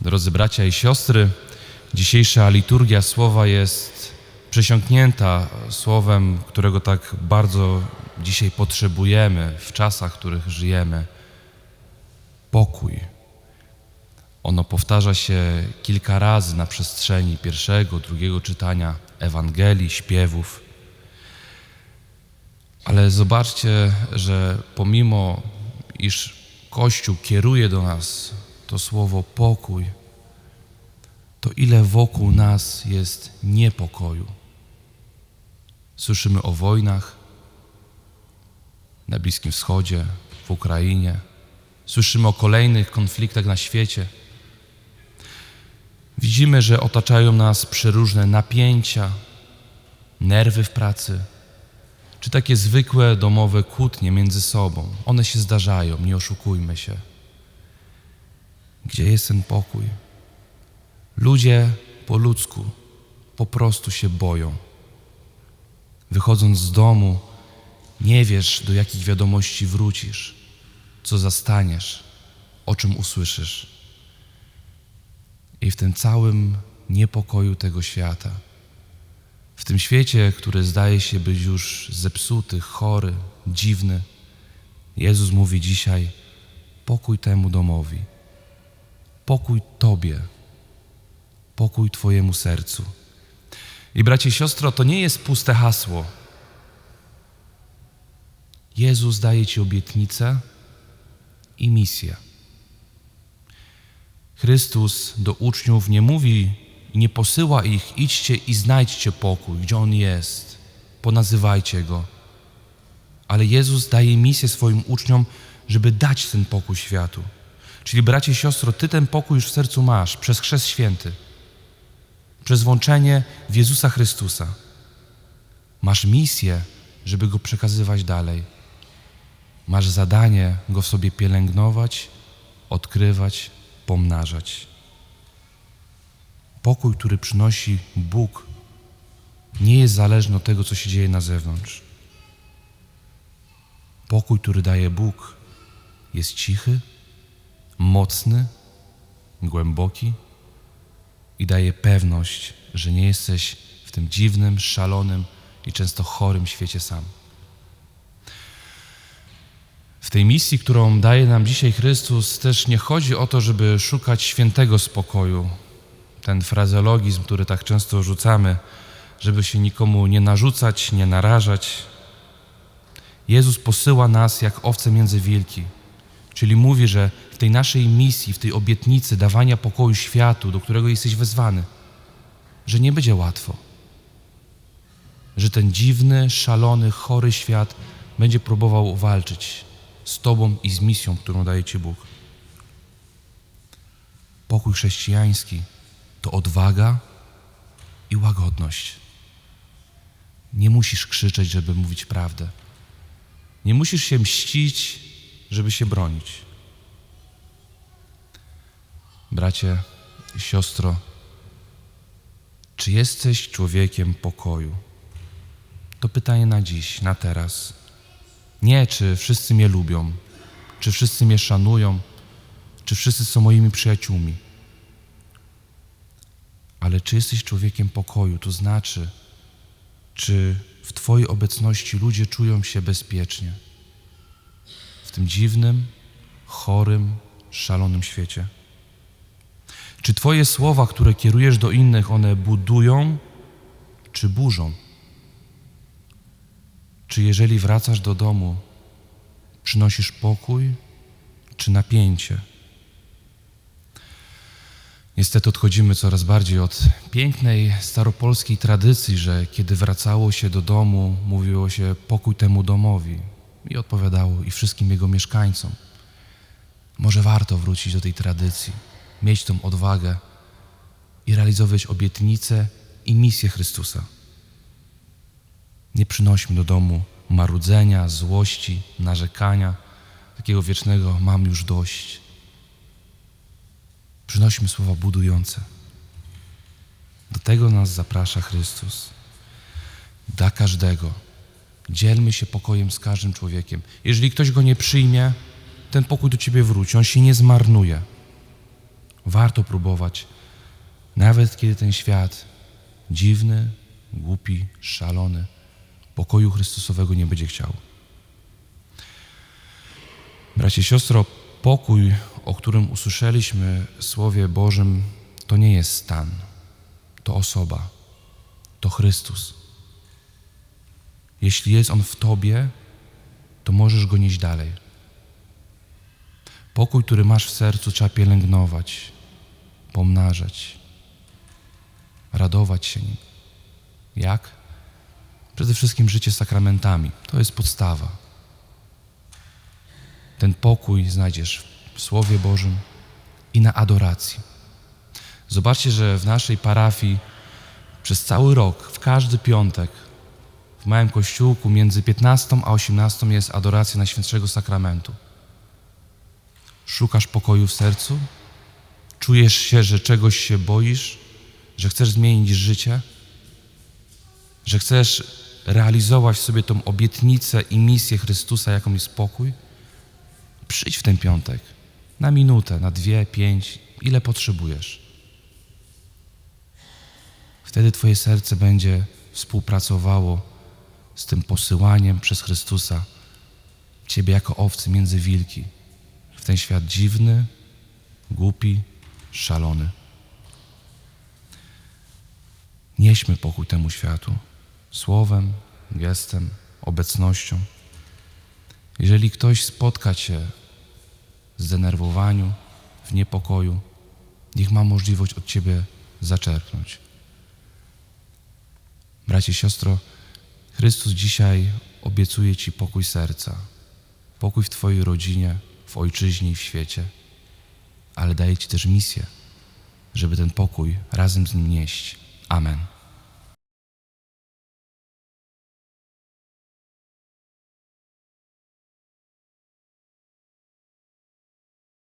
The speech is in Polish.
Drodzy bracia i siostry, dzisiejsza liturgia słowa jest przesiąknięta słowem, którego tak bardzo dzisiaj potrzebujemy w czasach, w których żyjemy. Pokój. Ono powtarza się kilka razy na przestrzeni pierwszego, drugiego czytania Ewangelii, śpiewów. Ale zobaczcie, że pomimo iż Kościół kieruje do nas to słowo pokój, to ile wokół nas jest niepokoju. Słyszymy o wojnach na Bliskim Wschodzie, w Ukrainie. Słyszymy o kolejnych konfliktach na świecie. Widzimy, że otaczają nas przeróżne napięcia, nerwy w pracy, czy takie zwykłe domowe kłótnie między sobą. One się zdarzają, nie oszukujmy się. Gdzie jest ten pokój? Ludzie po ludzku po prostu się boją. Wychodząc z domu, nie wiesz, do jakich wiadomości wrócisz, co zastaniesz, o czym usłyszysz. I w tym całym niepokoju tego świata, w tym świecie, który zdaje się być już zepsuty, chory, dziwny, Jezus mówi dzisiaj: pokój temu domowi, pokój Tobie, pokój Twojemu sercu. I bracie i siostro, to nie jest puste hasło. Jezus daje Ci obietnicę i misję. Chrystus do uczniów nie mówi i nie posyła ich, idźcie i znajdźcie pokój, gdzie On jest, ponazywajcie Go. Ale Jezus daje misję swoim uczniom, żeby dać ten pokój światu. Czyli bracie i siostro, Ty ten pokój już w sercu masz przez chrzest święty, przez włączenie w Jezusa Chrystusa. Masz misję, żeby Go przekazywać dalej. Masz zadanie Go w sobie pielęgnować, odkrywać, pomnażać. Pokój, który przynosi Bóg, nie jest zależny od tego, co się dzieje na zewnątrz. Pokój, który daje Bóg, jest cichy, mocny, głęboki i daje pewność, że nie jesteś w tym dziwnym, szalonym i często chorym świecie sam. W tej misji, którą daje nam dzisiaj Chrystus, też nie chodzi o to, żeby szukać świętego spokoju. Ten frazeologizm, który tak często rzucamy, żeby się nikomu nie narzucać, nie narażać. Jezus posyła nas jak owce między wilki, czyli mówi, że w tej naszej misji, w tej obietnicy dawania pokoju światu, do którego jesteś wezwany, że nie będzie łatwo. Że ten dziwny, szalony, chory świat będzie próbował walczyć z Tobą i z misją, którą daje Ci Bóg. Pokój chrześcijański to odwaga i łagodność. Nie musisz krzyczeć, żeby mówić prawdę. Nie musisz się mścić, żeby się bronić. Bracie siostro, czy jesteś człowiekiem pokoju? To pytanie na dziś, na teraz. Nie, czy wszyscy mnie lubią, czy wszyscy mnie szanują, czy wszyscy są moimi przyjaciółmi. Ale czy jesteś człowiekiem pokoju, to znaczy, czy w Twojej obecności ludzie czują się bezpiecznie w tym dziwnym, chorym, szalonym świecie? Czy Twoje słowa, które kierujesz do innych, one budują czy burzą? Czy jeżeli wracasz do domu, przynosisz pokój czy napięcie? Niestety odchodzimy coraz bardziej od pięknej staropolskiej tradycji, że kiedy wracało się do domu, mówiło się pokój temu domowi i odpowiadało i wszystkim jego mieszkańcom. Może warto wrócić do tej tradycji, mieć tą odwagę i realizować obietnice i misję Chrystusa. Nie przynośmy do domu marudzenia, złości, narzekania, takiego wiecznego mam już dość. Przynośmy słowa budujące. Do tego nas zaprasza Chrystus. Dla każdego. Dzielmy się pokojem z każdym człowiekiem. Jeżeli ktoś go nie przyjmie, ten pokój do ciebie wróci, on się nie zmarnuje. Warto próbować, nawet kiedy ten świat dziwny, głupi, szalony, pokoju Chrystusowego nie będzie chciał. Bracie, siostro, pokój, o którym usłyszeliśmy w Słowie Bożym, to nie jest stan, to osoba, to Chrystus. Jeśli jest On w Tobie, to możesz go nieść dalej. Pokój, który masz w sercu, trzeba pielęgnować, pomnażać, radować się nim. Jak? Przede wszystkim życie sakramentami. To jest podstawa. Ten pokój znajdziesz w Słowie Bożym i na adoracji. Zobaczcie, że w naszej parafii przez cały rok, w każdy piątek, w małym kościółku między 15 a 18 jest adoracja Najświętszego Sakramentu. Szukasz pokoju w sercu? Czujesz się, że czegoś się boisz? Że chcesz zmienić życie? Że chcesz realizować sobie tą obietnicę i misję Chrystusa, jaką jest pokój? Przyjdź w ten piątek. Na minutę, na dwie, pięć, ile potrzebujesz. Wtedy Twoje serce będzie współpracowało z tym posyłaniem przez Chrystusa Ciebie jako owcy między wilki w ten świat dziwny, głupi, szalony. Nieśmy pokój temu światu słowem, gestem, obecnością. Jeżeli ktoś spotka Cię w zdenerwowaniu, w niepokoju, niech ma możliwość od Ciebie zaczerpnąć. Bracie, siostro, Chrystus dzisiaj obiecuje Ci pokój serca, pokój w Twojej rodzinie, w ojczyźnie i w świecie, ale daje Ci też misję, żeby ten pokój razem z Nim nieść. Amen.